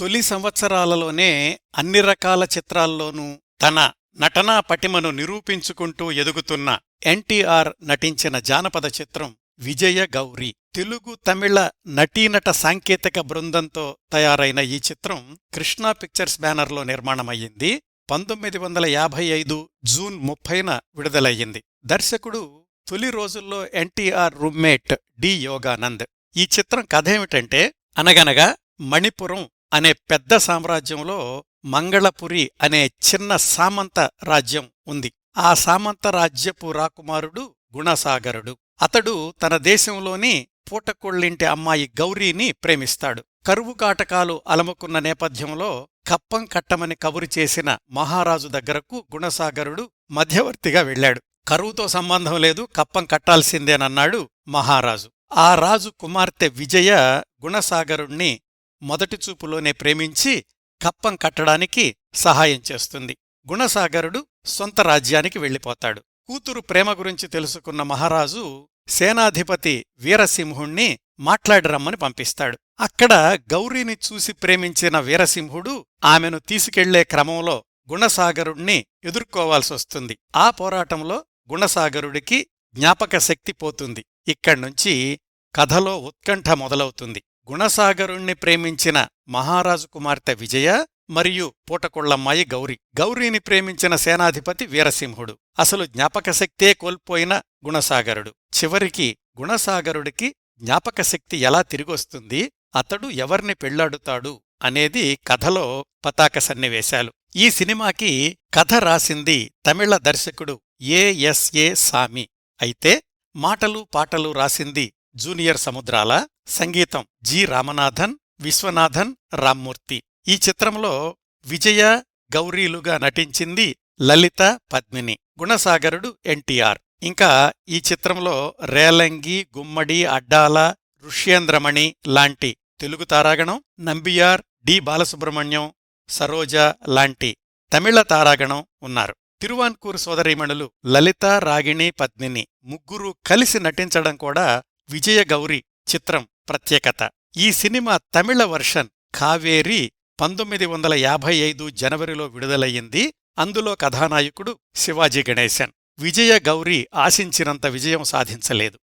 తొలి సంవత్సరాలలోనే అన్ని రకాల చిత్రాల్లోనూ తన నటనా పటిమను నిరూపించుకుంటూ ఎదుగుతున్న ఎన్టీఆర్ నటించిన జానపద చిత్రం విజయ గౌరి. తెలుగు తమిళ నటీనట సాంకేతిక బృందంతో తయారైన ఈ చిత్రం కృష్ణా పిక్చర్స్ బ్యానర్లో నిర్మాణమయ్యింది. పంతొమ్మిది వందల యాభై ఐదు జూన్ ముప్పైన విడుదలయ్యింది. దర్శకుడు తొలి రోజుల్లో ఎన్టీఆర్ రూమ్మేట్ డి యోగానంద్. ఈ చిత్రం కథేమిటంటే అనగనగా మణిపురం అనే పెద్ద సామ్రాజ్యంలో మంగళపురి అనే చిన్న సామంత రాజ్యం ఉంది. ఆ సామంత రాజ్యపు రాకుమారుడు గుణసాగరుడు. అతడు తన దేశంలోని పూటకొళ్ళింటి అమ్మాయి గౌరీని ప్రేమిస్తాడు. కరువు కాటకాలు అలముకున్న నేపథ్యంలో కప్పం కట్టమని కబురు చేసిన మహారాజు దగ్గరకు గుణసాగరుడు మధ్యవర్తిగా వెళ్ళాడు. కరువుతో సంబంధం లేదు కప్పం కట్టాల్సిందేనన్నాడు మహారాజు. ఆ రాజు కుమార్తె విజయ గుణసాగరుణ్ణి మొదటి చూపులోనే ప్రేమించి కప్పం కట్టడానికి సహాయం చేస్తుంది. గుణసాగరుడు సొంత రాజ్యానికి వెళ్ళిపోతాడు. కూతురు ప్రేమ గురించి తెలుసుకున్న మహారాజు సేనాధిపతి వీరసింహుణ్ణి మాట్లాడిరమ్మని పంపిస్తాడు. అక్కడ గౌరీని చూసి ప్రేమించిన వీరసింహుడు ఆమెను తీసుకెళ్ళే క్రమంలో గుణసాగరుణ్ణి ఎదుర్కోవాల్సొస్తుంది. ఆ పోరాటంలో గుణసాగరుడికి జ్ఞాపక శక్తి పోతుంది. ఇక్కడ్నుంచి కథలో ఉత్కంఠ మొదలవుతుంది. గుణసాగరుణ్ణి ప్రేమించిన మహారాజు కుమార్తె విజయ మరియు పూటకొళ్ళమ్మాయి గౌరి. గౌరీని ప్రేమించిన సేనాధిపతి వీరసింహుడు. అసలు జ్ఞాపకశక్తే కోల్పోయిన గుణసాగరుడు. చివరికి గుణసాగరుడికి జ్ఞాపకశక్తి ఎలా తిరిగొస్తుంది? అతడు ఎవర్ని పెళ్ళాడుతాడు? అనేది కథలో పతాక సన్నివేశాలు. ఈ సినిమాకి కథ రాసింది తమిళ దర్శకుడు ఏఎస్ఏ సామి. అయితే మాటలు పాటలు రాసింది జూనియర్ సముద్రాల సంగీతం జి రామనాథన్ విశ్వనాథన్ రామ్మూర్తి. ఈ చిత్రంలో విజయ గౌరీలుగా నటించింది లలిత పద్మిని గుణసాగరుడు ఎన్టీఆర్. ఇంకా ఈ చిత్రంలో రేలంగి గుమ్మడి అడ్డాల ఋష్యేంద్రమణి లాంటి తెలుగు తారాగణం నంబియార్ డి బాలసుబ్రహ్మణ్యం సరోజ లాంటి తమిళ తారాగణం ఉన్నారు. తిరువాన్కూరు సోదరీమణులు లలిత రాగిణి పద్మిని ముగ్గురు కలిసి నటించడం కూడా విజయగౌరి చిత్రం ప్రత్యేకత. ఈ సినిమా తమిళ వర్షన్ కావేరి పంతొమ్మిది వందల యాభై ఐదు జనవరిలో విడుదలయ్యింది. అందులో కథానాయకుడు శివాజీ గణేశన్. విజయ గౌరి ఆశించినంత విజయం సాధించలేదు.